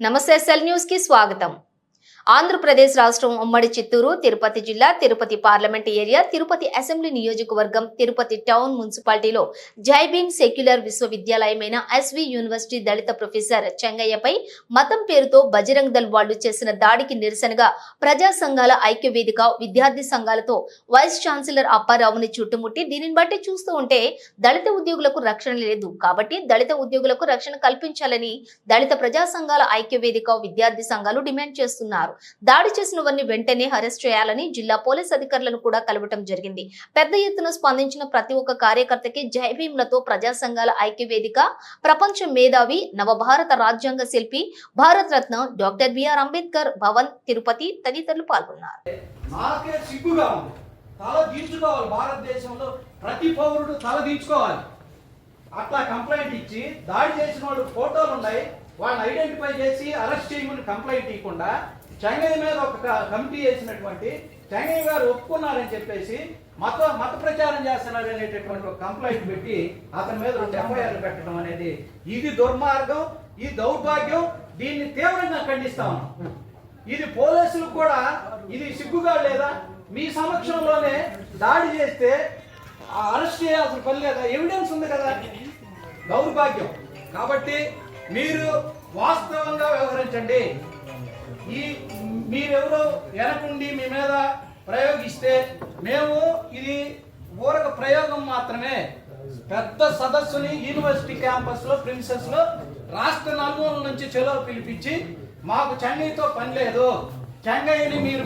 నమస్తే సెల్ న్యూస్కి స్వాగతం. ఆంధ్రప్రదేశ్ రాష్ట్రం ఉమ్మడి చిత్తూరు తిరుపతి జిల్లా Tirupati parliament area Tirupati assembly నియోజకవర్గం తిరుపతి టౌన్ మున్సిపాలిటీలో జైబీన్ సెక్యులర్ విశ్వవిద్యాలయమైన ఎస్వి యూనివర్సిటీ దళిత ప్రొఫెసర్ చెంగయ్యపై మతం పేరుతో బజరంగ్ దళ్ వాళ్ళు చేసిన దాడికి నిరసనగా ప్రజా సంఘాల ఐక్య వేదిక విద్యార్థి సంఘాలతో వైస్ ఛాన్సలర్ అప్పారావుని చుట్టుముట్టి దీనిని బట్టి చూస్తూ ఉంటే దళిత ఉద్యోగులకు రక్షణ లేదు. కాబట్టి దళిత ఉద్యోగులకు రక్షణ కల్పించాలని దళిత ప్రజా సంఘాల ఐక్య వేదిక విద్యార్థి సంఘాలు డిమాండ్ చేస్తున్నారు. దాడి చేసిన వారిని వెంటనే అరెస్ట్ చేయాలని జిల్లా పోలీస్ అధికారులను కూడా కలవటం జరిగింది. పెద్ద ఎత్తున స్పందించిన ప్రతి ఒక్క కార్యకర్తకి జైభీంలతో ప్రజా సంఘాల ఐక్యవేదిక ప్రపంచ మేధావి నవభారత రాజ్యాంగ శిల్పి Bharat Ratna doctor B R Ambedkar Bhavan Tirupati తదితరులు పాల్గొన్నారు. తల దించుకోవాలి. భారతదేశంలో ప్రతి పౌరుడు తల దించుకోవాలి. అట్లా కంప్లైంట్ ఇచ్చి దాడి చేసిన వాళ్ళు ఫోటోలు ఉన్నాయి. వాళ్ళని ఐడెంటిఫై చేసి అరెస్ట్ చేయమని కంప్లైంట్ ఇవ్వకుండా చెంగయ్య మీద ఒక కమిటీ వేసినటువంటి చెంగయ్య గారు ఒప్పుకున్నారని చెప్పేసి మత మత ప్రచారం చేస్తున్నారు అనేటటువంటి ఒక కంప్లైంట్ పెట్టి అతని మీద రెండు ఎఫ్ఐఆర్లు పెట్టడం అనేది ఇది దుర్మార్గం ఈ దౌర్భాగ్యం దీన్ని తీవ్రంగా ఖండిస్తాం ఇది పోలీసులకు కూడా ఇది సిగ్గుగా లేదా? మీ సమక్షంలోనే దాడి చేస్తే ఆ అరెస్ట్ చేయాల్సిన పని లేదా? ఎవిడెన్స్ ఉంది కదా. దౌర్భాగ్యం. కాబట్టి మీరు వాస్తవంగా వ్యవహరించండి. ఈ మీరెవరు వెనకుండి మీ మీద ప్రయోగిస్తే మేము ఇది ఊరక ప్రయోగం మాత్రమే. పెద్ద సదస్సుని యూనివర్సిటీ క్యాంపస్లో ప్రిన్సెస్లో రాష్ట్ర నలుమూల నుంచి చెలో పిలిపించి మాకు చెన్నైతో పని లేదు. చెన్నైని మీరు